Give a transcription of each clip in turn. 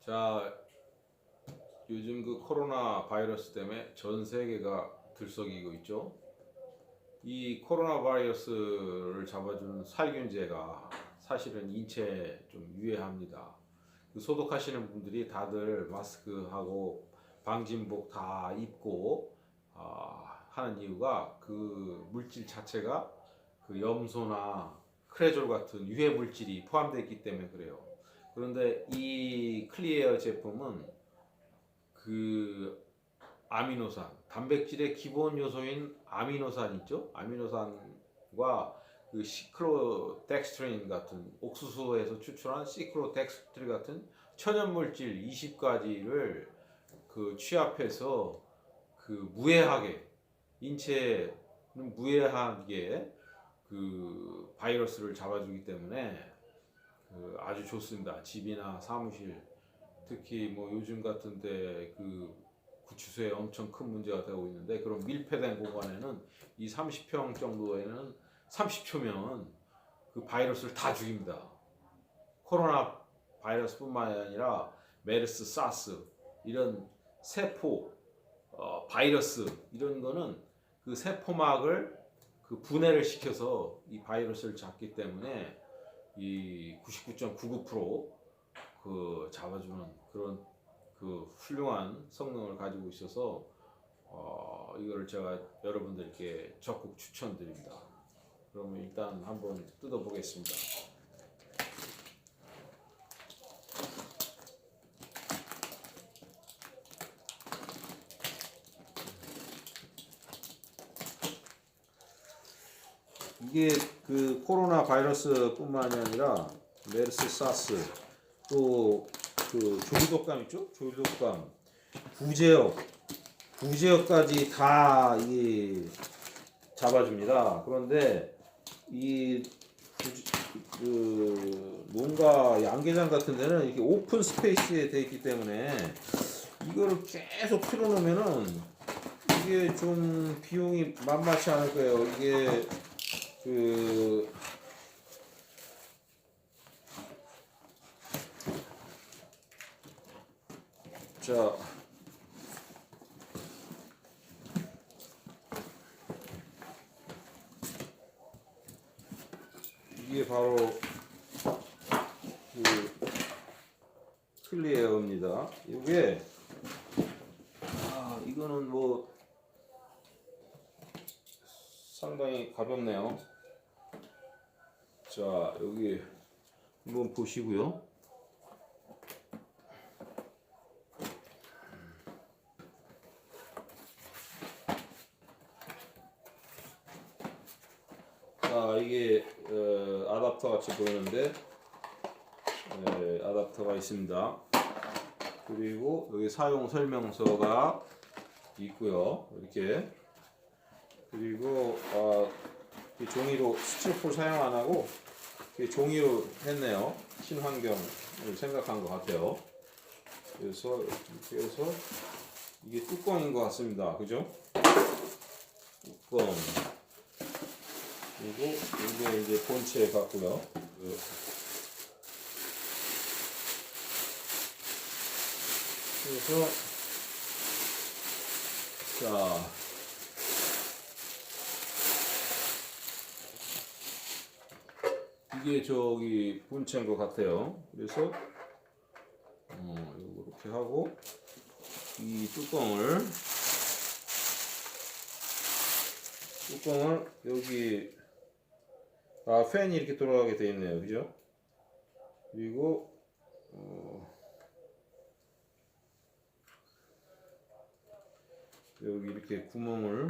자, 요즘 그 코로나 바이러스 때문에 전 세계가 들썩이고 있죠. 이 코로나 바이러스를 잡아주는 살균제가 사실은 인체에 좀 유해합니다. 그 소독하시는 분들이 다들 마스크하고 방진복 다 입고 아, 하는 이유가 그 물질 자체가 그 염소나 크레졸 같은 유해 물질이 포함되어 있기 때문에 그래요. 그런데 이 클리에어 제품은 그 아미노산, 단백질의 기본 요소인 아미노산 있죠? 아미노산과 그 시크로덱스트린 같은 옥수수에서 추출한 시크로덱스트린 같은 천연 물질 20가지를 그 취합해서 그 무해하게 인체는 무해하게 그 바이러스를 잡아주기 때문에 그 아주 좋습니다. 집이나 사무실 특히 뭐 요즘 같은데 그 구치소에 엄청 큰 문제가 되고 있는데 그런 밀폐된 공간에는 이 30평 정도에는 30초면 그 바이러스를 다 죽입니다. 코로나 바이러스뿐만 아니라 메르스, 사스 이런 세포 어, 바이러스 이런 거는 그 세포막을 그 분해를 시켜서 이 바이러스를 잡기 때문에 이 99.99%그 잡아주는 그런 그 훌륭한 성능을 가지고 있어서 어, 이거를 제가 여러분들께 적극 추천드립니다. 그러면 일단 한번 뜯어보겠습니다. 이게 그 코로나 바이러스뿐만이 아니라 메르스, 사스 또 그 조류독감 있죠? 조류독감, 부제역, 부제역까지 다 이게 잡아줍니다. 그런데 이 그 뭔가 양계장 같은 데는 이렇게 오픈 스페이스에 돼 있기 때문에 이거를 계속 틀어놓으면은 이게 좀 비용이 만만치 않을 거예요. 이게 그 자, 이게 바로 그 클리에어입니다. 이게 아 이거는 뭐 상당히 가볍네요. 자 여기 한번 보시고요. 자 이게 어, 아답터 같이 보이는데 네, 아답터가 있습니다. 그리고 여기 사용 설명서가 있고요. 이렇게 그리고 어, 이 종이로 스티로폼 사용 안 하고 이 종이로 했네요. 친환경을 생각한 것 같아요. 그래서 이렇게 해서 이게 뚜껑인 것 같습니다. 그죠? 뚜껑. 그리고 이게 이제 본체 같고요. 그 그래서 자 이게 저기 본체인 것 같아요. 그래서 어, 이렇게 하고 이 뚜껑을 뚜껑을 여기 아 팬이 이렇게 돌아가게 되어 있네요, 그죠? 그리고 어, 여기 이렇게 구멍을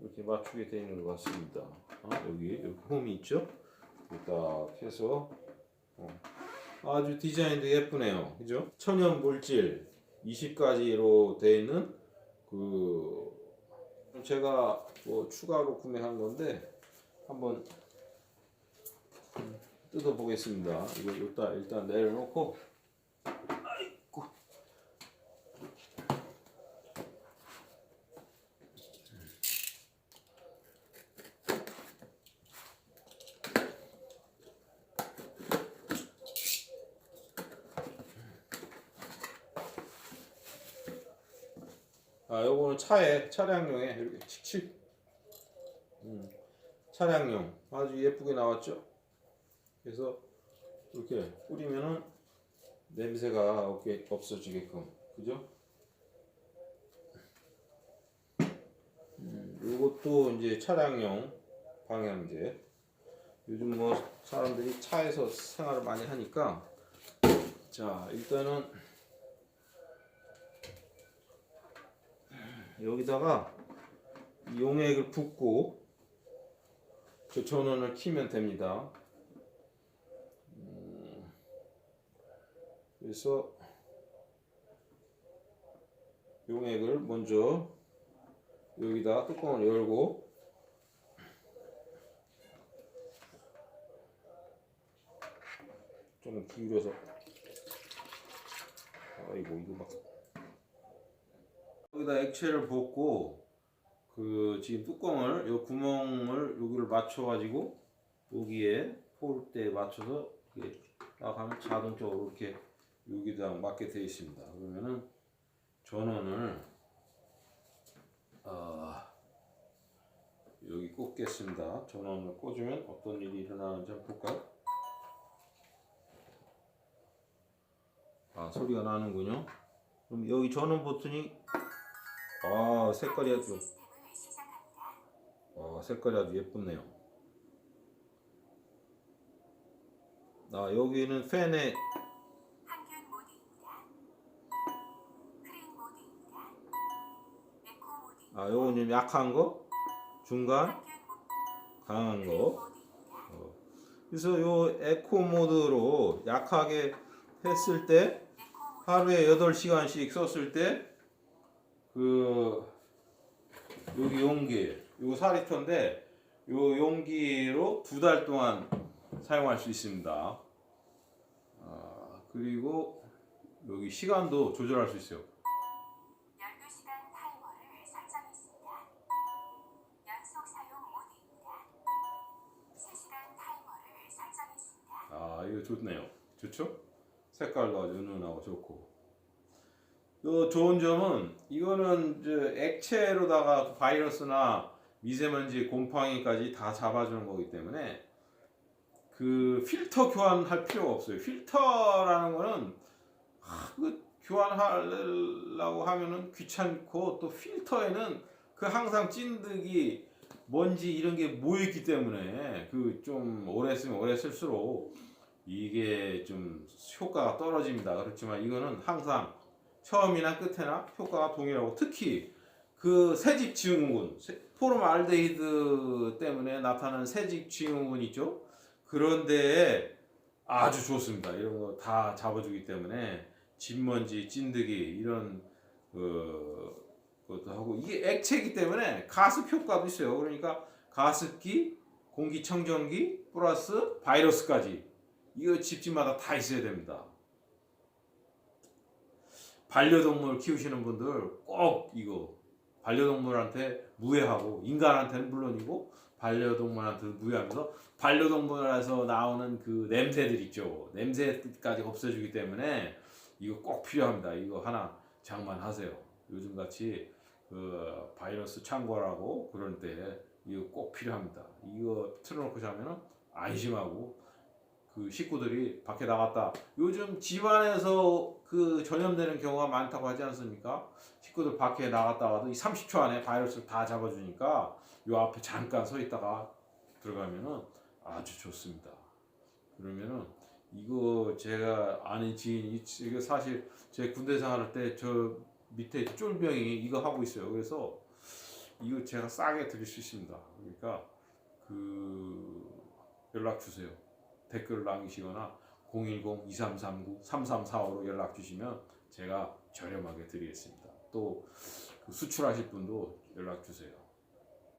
이렇게 맞추게 되어 있는 것 같습니다. 어, 여기 여기 홈이 있죠? 딱 해서 어, 아주 디자인도 예쁘네요, 그죠? 천연 물질 20가지로 되어 있는 그 제가 뭐 추가로 구매한 건데 한번 뜯어 보겠습니다. 이거 일단 일단 내려놓고 아, 요거는 차에 차량용에 이렇게 칙칙. 음, 차량용 아주 예쁘게 나왔죠. 그래서 이렇게 뿌리면은 냄새가 없게 없어지게끔, 그죠? 음, 요것도 이제 차량용 방향제. 요즘 뭐 사람들이 차에서 생활을 많이 하니까 자 일단은 여기다가 이 용액을 붓고 저 전원을 키면 됩니다. 음, 그래서 용액을 먼저 여기다 뚜껑을 열고 좀 기울여서 아이고 이거 막 여기다 액체를 붓고 그 지금 뚜껑을 요 구멍을 여기를 맞춰 가지고 여기에 포르대에 맞춰서 딱 하면 자동적으로 이렇게 여기다 맞게 되어 있습니다. 그러면은 전원을 아 여기 꽂겠습니다. 전원을 꽂으면 어떤 일이 일어나는지 한번 볼까요? 아 소리가 나는군요. 그럼 여기 전원 버튼이 아 색깔이 아주. 아 색깔이 아주 예쁘네요. 아 여기는 모드입니다. 아 요거 좀 약한 거, 중간, 강한 거. 모드입니다. 그래서 요 에코 모드로 약하게 했을 때 하루에 8시간씩 썼을 때 그 여기 용기 요 4리터인데 요 용기로 두 달 동안 사용할 수 있습니다. 아, 그리고 여기 시간도 조절할 수 있어요. 12시간 타이머를 설정했습니다. 연속 사용 모드입니다. 3시간 타이머를 설정했습니다. 아 이거 좋네요. 좋죠? 색깔도 아주 은은하고 좋고. 또 좋은 점은 이거는 이제 액체로다가 바이러스나 미세먼지, 곰팡이까지 다 잡아주는 거기 때문에 그 필터 교환할 필요가 없어요. 필터라는 거는 아, 그 교환하려고 하면은 귀찮고 또 필터에는 그 항상 찐득이 먼지 이런 게 모여있기 때문에 그 좀 오래 쓰면 오래 쓸수록 이게 좀 효과가 떨어집니다. 그렇지만 이거는 항상 처음이나 끝에나 효과가 동일하고 특히 그 세집 증후군 포름알데히드 때문에 나타나는 세집 증후군 있죠? 그런데 아주 좋습니다. 이런 거 다 잡아주기 때문에 진먼지, 찐득이 이런 그 것도 하고 이게 액체이기 때문에 가습 효과도 있어요. 그러니까 가습기, 공기청정기 플러스 바이러스까지 이거 집집마다 다 있어야 됩니다. 반려동물 키우시는 분들 꼭 이거 반려동물한테 무해하고 인간한테는 물론이고 반려동물한테 무해하면서 반려동물에서 나오는 그 냄새들 있죠. 냄새까지 없애주기 때문에 이거 꼭 필요합니다. 이거 하나 장만하세요. 요즘 같이 그 바이러스 창궐하고 그럴 때 이거 꼭 필요합니다. 이거 틀어놓고 자면은 안심하고 그 식구들이 밖에 나갔다. 요즘 집안에서 그 전염되는 경우가 많다고 하지 않습니까? 식구들 밖에 나갔다가도 이 30초 안에 바이러스를 다 잡아주니까 요 앞에 잠깐 서 있다가 들어가면은 아주 좋습니다. 그러면은 이거 제가 아는 지인이 이거 사실 제 군대 생활할 때 저 밑에 쫄병이 이거 하고 있어요. 그래서 이거 제가 싸게 드릴 수 있습니다. 그러니까 그 연락 주세요. 댓글을 남기시거나 010-2339-3345로 연락 주시면 제가 저렴하게 드리겠습니다. 또그 수출하실 분도 연락 주세요.